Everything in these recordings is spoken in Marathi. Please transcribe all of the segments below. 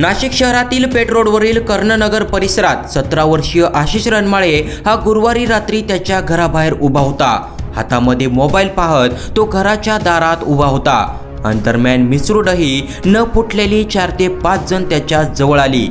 नाशिक शहरातील पेट रोडवरील कर्णनगर परिसरात सतरा वर्षीय आशिष रणमाळे हा गुरुवारी रात्री त्याच्या घराबाहेर उभा होता. हातामध्ये मोबाईल पाहत तो घराच्या दारात उभा होता. अंतरमॅन मिसरूडही न फुटलेली चार ते पाच जण त्याच्याजवळ आली.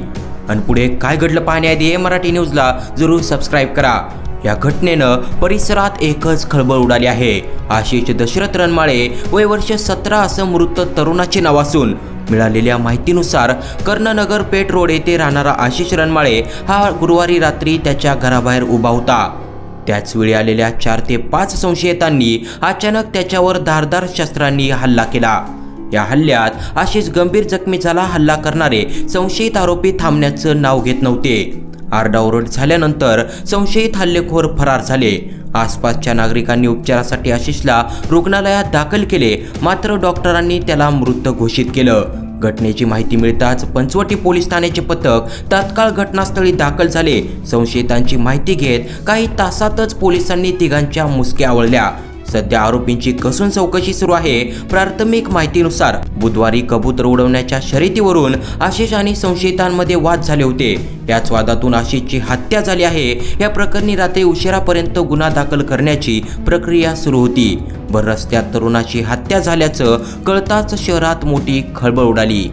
आणि पुढे काय घडलं पाहण्याआधी ये मराठी न्यूजला जरूर सबस्क्राईब करा. या घटनेनं परिसरात एकच खळबळ उडाली आहे. आशिष दशरथ रणमाळे वय वर्ष सतरा असं मृत तरुणाचे नाव असून मिळालेल्या माहितीनुसार कर्णनगर पेठ रोड येथे राहणारा आशिष रणमाळे हा गुरुवारी रात्री त्याच्या घराबाहेर उभा होता. त्याच वेळी आलेल्या चार ते पाच संशयितांनी अचानक त्याच्यावर धारदार शस्त्रांनी हल्ला केला. या हल्ल्यात आशिष गंभीर जखमी झाला हल्ला करणारे संशयित आरोपी थांबण्याचं नाव घेत नव्हते. आरडाओरड झाल्यानंतर संशयित हल्लेखोर फरार झाले. आसपासच्या नागरिकांनी उपचारासाठी आशिषला रुग्णालयात दाखल केले. मात्र डॉक्टरांनी त्याला मृत घोषित केलं. घटनेची माहिती मिळताच पंचवटी पोलीस ठाण्याचे पथक तात्काळ घटनास्थळी दाखल झाले. संशयितांची माहिती घेत काही तासातच पोलिसांनी तिघांच्या मुसक्या आवळल्या. सध्या आरोपींची कसून चौकशी सुरू आहे. प्राथमिक माहितीनुसार बुधवारी कबूतर उडवण्याच्या शर्यतीवरून आशिष आणि संशयितांमध्ये वाद झाले होते. याच वादातून आशिषची हत्या झाली आहे. या प्रकरणी रात्री उशिरापर्यंत गुन्हा दाखल करण्याची प्रक्रिया सुरू होती. भर रस्त्यात तरुणाची हत्या झाल्याचं कळताच शहरात मोठी खळबळ उडाली.